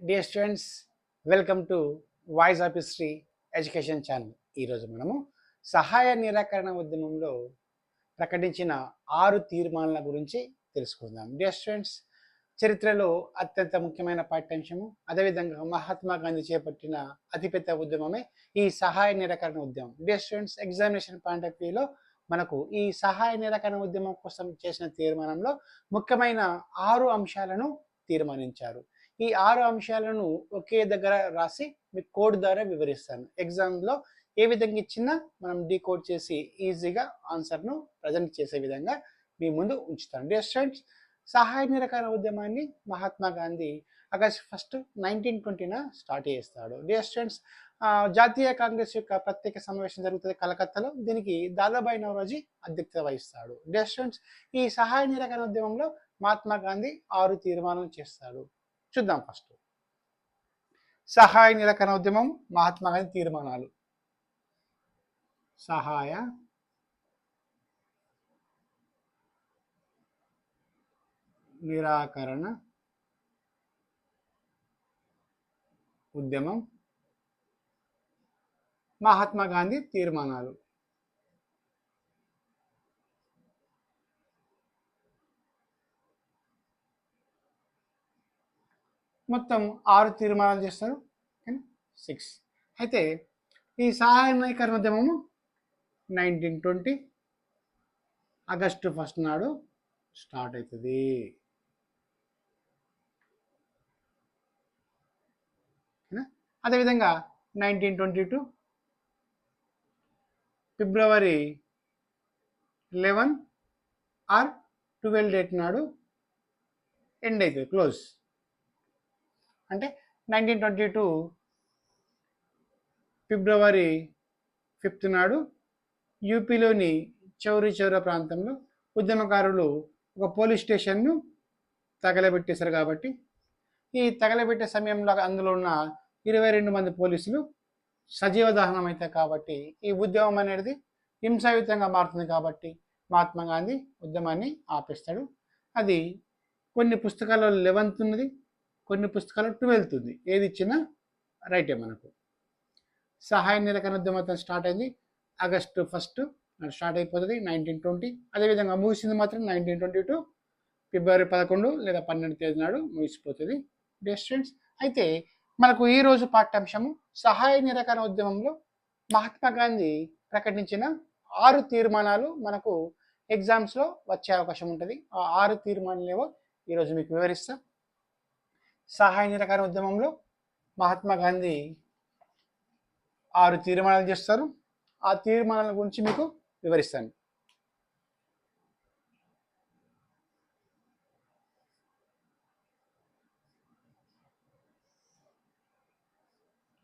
Dear students welcome to voice of history education channel ఈరోజు మనము సహాయ నిరాకరణ ఉద్యమంలో ప్రకటించిన ఆరు తీర్మానాల గురించి తెలుసుకుందాం. డియర్ స్టూడెంట్స్ చరిత్రలో అత్యంత ముఖ్యమైన పాఠ్యాంశము అదేవిధంగా మహాత్మా గాంధీ చేపట్టిన అతిపెద్ద ఉద్యమమే ఈ సహాయ నిరాకరణ ఉద్యమం. Dear students examination point of వ్యూలో మనకు ఈ సహాయ నిరాకరణ ఉద్యమం కోసం చేసిన తీర్మానంలో ముఖ్యమైన ఆరు అంశాలను తీర్మానించారు. ఈ ఆరు అంశాలను ఒకే దగ్గర రాసి మీకు కోడ్ ద్వారా వివరిస్తాను. ఎగ్జామ్లో ఏ విధంగా ఇచ్చినా మనం డీకోడ్ చేసి ఈజీగా ఆన్సర్ను ప్రజెంట్ చేసే విధంగా మీ ముందు ఉంచుతాను. డియర్ స్టూడెంట్స్ సహాయ నిరకార ఉద్యమాన్ని Mahatma Gandhi August first nineteen twenty start చేస్తాడు. డియర్ స్టూడెంట్స్ జాతీయ కాంగ్రెస్ యొక్క ప్రత్యేక సమావేశం జరుగుతుంది కలకత్తాలో. దీనికి దాదాబాయి నవరోజీ అధ్యక్షత వహిస్తాడు. డియర్ స్టూడెంట్స్ ఈ సహాయ నిరకార ఉద్యమంలో మహాత్మా గాంధీ ఆరు తీర్మానాలు చేస్తాడు. చూద్దాం ఫస్ట్ సహాయ నిరాకరణ ఉద్యమం మహాత్మా గాంధీ తీర్మానాలు. సహాయ నిరాకరణ ఉద్యమం మహాత్మా గాంధీ తీర్మానాలు. మొత్తం ఆరు తీర్మానాలు చేస్తారు. సిక్స్. అయితే ఈ సహాయ నాయకరణ ఉద్యమము నైన్టీన్ ట్వంటీ ఆగస్టు ఫస్ట్ నాడు స్టార్ట్ అవుతుంది అదేవిధంగా nineteen twenty two February eleven or twelve date నాడు ఎండ్ అవుతుంది క్లోజ్. అంటే nineteen twenty two February fifth నాడు యూపీలోని చౌరీ చౌరా ప్రాంతంలో ఉద్యమకారులు ఒక పోలీస్ స్టేషన్ను తగలబెట్టేశారు కాబట్టి ఈ తగలబెట్టే సమయంలో అందులో ఉన్న ఇరవై రెండు మంది పోలీసులు సజీవ దహనం అవుతాయి కాబట్టి ఈ ఉద్యమం అనేది హింసాయుతంగా మారుతుంది కాబట్టి మహాత్మా గాంధీ ఉద్యమాన్ని ఆపేస్తాడు. అది కొన్ని పుస్తకాల్లో లెవెన్త్ ఉన్నది కొన్ని పుస్తకాలు ట్వెల్త్ ఉంది ఏది ఇచ్చినా రైటే మనకు. సహాయ నిరకరణ ఉద్యమం స్టార్ట్ అయింది. ఆగస్టు ఫస్ట్ స్టార్ట్ అయిపోతుంది నైన్టీన్ ట్వంటీ అదేవిధంగా ముగిసింది మాత్రం నైన్టీన్ ట్వంటీ టూ ఫిబ్రవరి పదకొండు లేదా పన్నెండు తేదీ నాడు ముగిసిపోతుంది. బెస్ట్ స్టూడెంట్స్ అయితే మనకు ఈరోజు పాఠ్యాంశము సహాయ నిరకరణ ఉద్యమంలో మహాత్మా గాంధీ ప్రకటించిన ఆరు తీర్మానాలు మనకు ఎగ్జామ్స్లో వచ్చే అవకాశం ఉంటుంది. ఆ ఆరు తీర్మానాలు ఏవో ఈరోజు మీకు వివరిస్తాను సహాయ నిరాకరణ ఉద్యమంలో మహాత్మా గాంధీ ఆరు తీర్మానాలు చేస్తారు. ఆ తీర్మానాల గురించి మీకు వివరిస్తాను.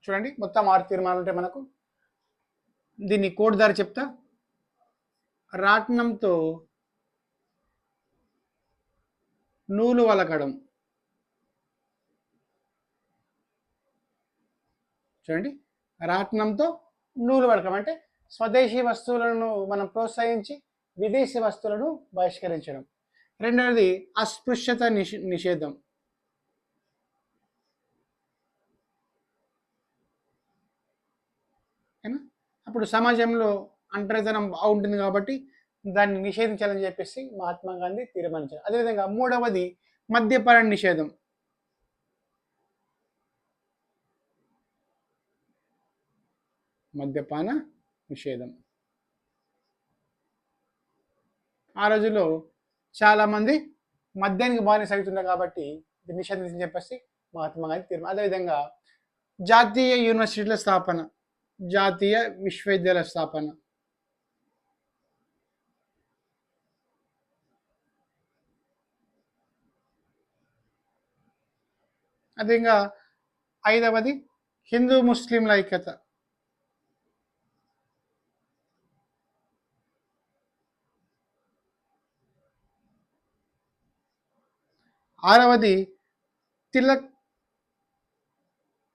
చూడండి మొత్తం ఆరు తీర్మానాలు ఉంటాయి మనకు. దీన్ని కోడ్ దారి చెప్తా. రాట్నంతో నూలు వలకడం చూడండి. రాట్నంతో నూలు వలకడం అంటే స్వదేశీ వస్తువులను మనం ప్రోత్సహించి విదేశీ వస్తువులను బహిష్కరించడం. రెండవది అస్పృశ్యత నిషే నిషేధం. అప్పుడు సమాజంలో అంటరితనం బాగుంటుంది కాబట్టి దాన్ని నిషేధించాలని చెప్పేసి మహాత్మా గాంధీ తీర్మానించారు. అదేవిధంగా మూడవది మద్యపాన నిషేధం. మద్యపాన నిషేధం. ఆ రోజుల్లో చాలామంది మద్యానికి బానిస అవుతున్నారు కాబట్టి ఇది నిషేధించని చెప్పేసి మహాత్మా గాంధీ తీర్మానం అదేవిధంగా జాతీయ యూనివర్సిటీల స్థాపన జాతీయ విశ్వవిద్యాలయ స్థాపన. అదేవిధంగా ఐదవది హిందూ ముస్లింల ఐక్యత. ఆరవది తిలక్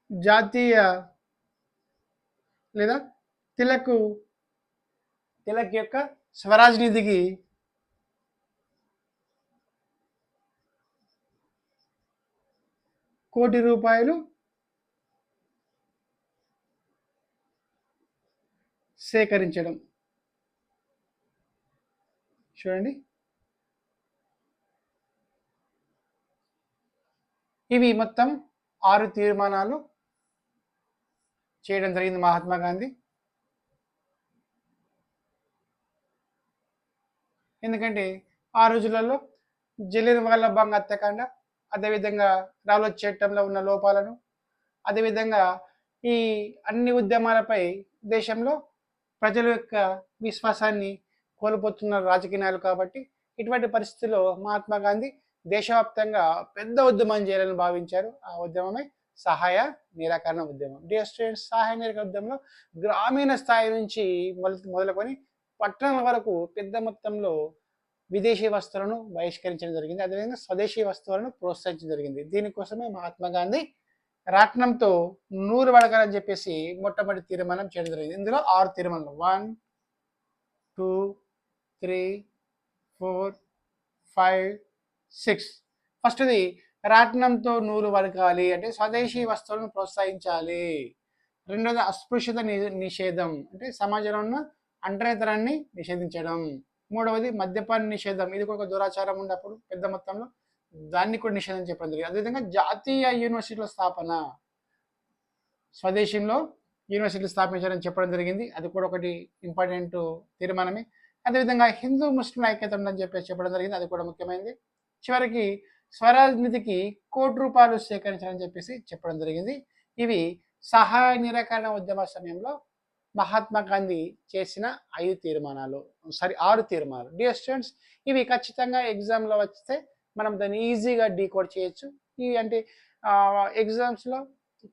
జాతీయ లేదా తిలక్ తిలక్ యొక్క స్వరాజ్ నిధికి కోటి రూపాయలు సేకరించడం. చూడండి. ఇవి మొత్తం ఆరు తీర్మానాలు చేయడం జరిగింది మహాత్మా గాంధీ. ఎందుకంటే ఆ రోజులలో జలియన్ వాళ్ళ బంగ్ హత్యాకాండ అదేవిధంగా రావుల చట్టంలో ఉన్న లోపాలను అదేవిధంగా ఈ అన్ని ఉద్యమాలపై దేశంలో ప్రజల యొక్క విశ్వాసాన్ని కోల్పోతున్న రాజకీయాలు కాబట్టి ఇటువంటి పరిస్థితుల్లో మహాత్మా గాంధీ దేశవ్యాప్తంగా పెద్ద ఉద్యమం చేయాలని భావించారు. ఆ ఉద్యమమే సహాయ నిరాకరణ ఉద్యమం. డియర్ స్టూడెంట్స్ సహాయ నిరాకరణ ఉద్యమంలో గ్రామీణ స్థాయి నుంచి మొదలుకొని పట్టణాల వరకు పెద్ద మొత్తంలో విదేశీ వస్తువులను బహిష్కరించడం జరిగింది. అదేవిధంగా స్వదేశీ వస్తువులను ప్రోత్సహించడం జరిగింది. దీనికోసమే మహాత్మా గాంధీ రాట్నంతో నూరు వడకాలని చెప్పేసి మొట్టమొదటి తీర్మానం చేయడం జరిగింది. ఇందులో ఆరు తీర్మానాలు. One two three four five six. ఫస్ట్ది రాట్నంతో నూలు వడకాలి అంటే స్వదేశీ వస్తువులను ప్రోత్సహించాలి. రెండోది అస్పృశ్యత నిషేధం అంటే సమాజంలో ఉన్న అంటరేతరాన్ని నిషేధించడం. మూడవది మద్యపాన నిషేధం. ఇది కూడా ఒక దురాచారం ఉన్నప్పుడు పెద్ద మొత్తంలో దాన్ని కూడా నిషేధం చెప్పడం జరిగింది. అదేవిధంగా జాతీయ యూనివర్సిటీల స్థాపన. స్వదేశంలో యూనివర్సిటీలు స్థాపించాలని చెప్పడం జరిగింది. అది కూడా ఒకటి ఇంపార్టెంట్ తీర్మానమే. అదేవిధంగా హిందూ ముస్లిం ఐక్యత ఉందని చెప్పేసి చెప్పడం జరిగింది. అది కూడా ముఖ్యమైనది. చివరికి స్వరాజ్ నిధికి కోటి రూపాయలు సేకరించాలని చెప్పేసి చెప్పడం జరిగింది. ఇవి సహాయ నిరాకరణ ఉద్యమ సమయంలో మహాత్మా గాంధీ చేసిన ఐదు తీర్మానాలు. సారీ ఆరు తీర్మానాలు. డియర్ స్టూడెంట్స్ ఇవి ఖచ్చితంగా ఎగ్జామ్లో వస్తే మనం దాన్ని ఈజీగా డీకోడ్ చేయొచ్చు. ఇవి అంటే ఎగ్జామ్స్లో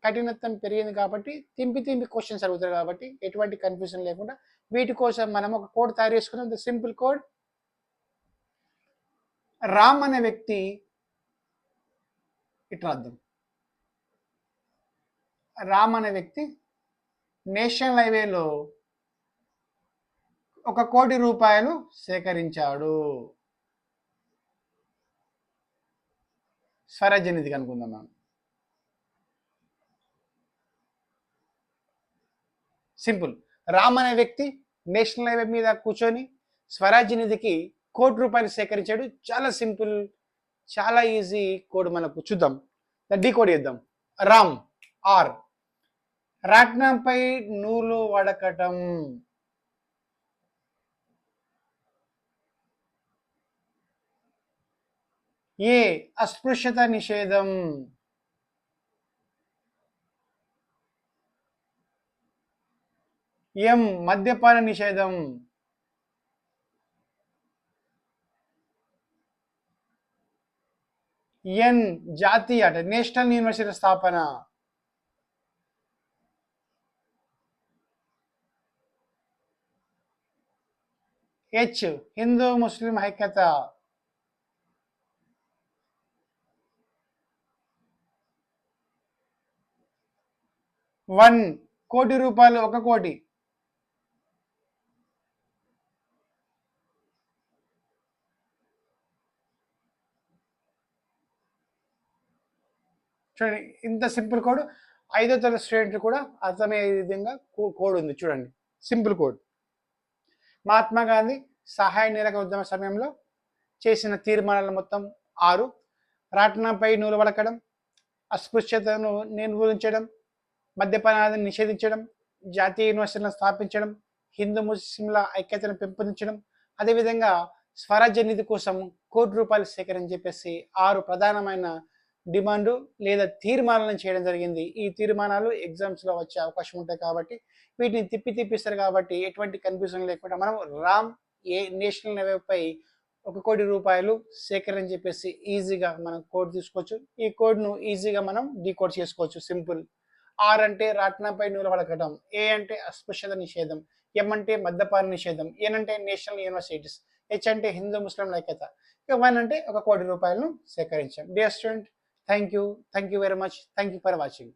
కఠినత్వం పెరిగింది కాబట్టి తింపి తింపి క్వశ్చన్స్ అడుగుతారు కాబట్టి ఎటువంటి కన్ఫ్యూజన్ లేకుండా వీటి కోసం మనం ఒక కోడ్ తయారు చేసుకున్నాం. ద సింపుల్ కోడ్ రామ్ అనే వ్యక్తి ఇట్లా అర్థం రామ్ అనే వ్యక్తి నేషనల్ హైవేలో ఒక కోటి రూపాయలు సేకరించాడు. స్వరాజ్య నిధికి అనుకుందాం మనం. సింపుల్. రామ్ అనే వ్యక్తి నేషనల్ హైవే మీద కూర్చొని స్వరాజ్య నిధికి కోటి రూపాయలు సేకరించాడు. చాలా సింపుల్ చాలా ఈజీ కోడ్ మనకు చూద్దాం. డీ కోడ్ చేద్దాం. రామ్ ఆర్. రాట్నంపై నూలు వడకటం. ఏ అస్పృశ్యత నిషేధం. ఎం మద్యపాన నిషేధం. ఎన్ జాతీయ అంటే నేషనల్ యూనివర్సిటీ స్థాపన. హెచ్ హిందూ ముస్లిం ఐక్యత. వన్ కోటి రూపాయలు ఒక కోటి. చూడండి ఇంత సింపుల్ కోడ్. ఐదో తరగతి స్టూడెంట్ కూడా అర్థమయ్యే విధంగా కోడ్ ఉంది. చూడండి సింపుల్ కోడ్. మహాత్మా గాంధీ సహాయ నిరక ఉద్యమ సమయంలో చేసిన తీర్మానాలు మొత్తం ఆరు. రాట్నంపై నూలు వడకడం అస్పృశ్యతను నిర్మూలించడం మద్యపానాన్ని నిషేధించడం జాతీయ యూనివర్సిటీలను స్థాపించడం హిందూ ముస్లింల ఐక్యతను పెంపొందించడం అదేవిధంగా స్వరాజ్య నిధి కోసం కోటి రూపాయలు సేకరణ చెప్పేసి ఆరు ప్రధానమైన డిమాండ్ లేదా తీర్మానాలను చేయడం జరిగింది. ఈ తీర్మానాలు ఎగ్జామ్స్లో వచ్చే అవకాశం ఉంటాయి కాబట్టి వీటిని తిప్పి తిప్పిస్తారు కాబట్టి ఎటువంటి కన్ఫ్యూజన్ లేకుండా మనం రామ్ ఏ నేషనల్ హైవేపై ఒక కోటి రూపాయలు సేకరణ చెప్పేసి ఈజీగా మనం కోడ్ తీసుకోవచ్చు. ఈ కోడ్ను ఈజీగా మనం డీకోడ్ చేసుకోవచ్చు. సింపుల్. ఆర్ అంటే రాట్నంపై నూలు ఏ అంటే అస్పృశ్యత నిషేధం. ఎం అంటే మద్యపాన నిషేధం. ఎన్ అంటే నేషనల్ యూనివర్సిటీస్. హెచ్ అంటే హిందూ ముస్లిం ఐక్యత ఇక వన్ అంటే ఒక కోటి రూపాయలను సేకరించాం. Dear student Thank you. Thank you very much. Thank you for watching.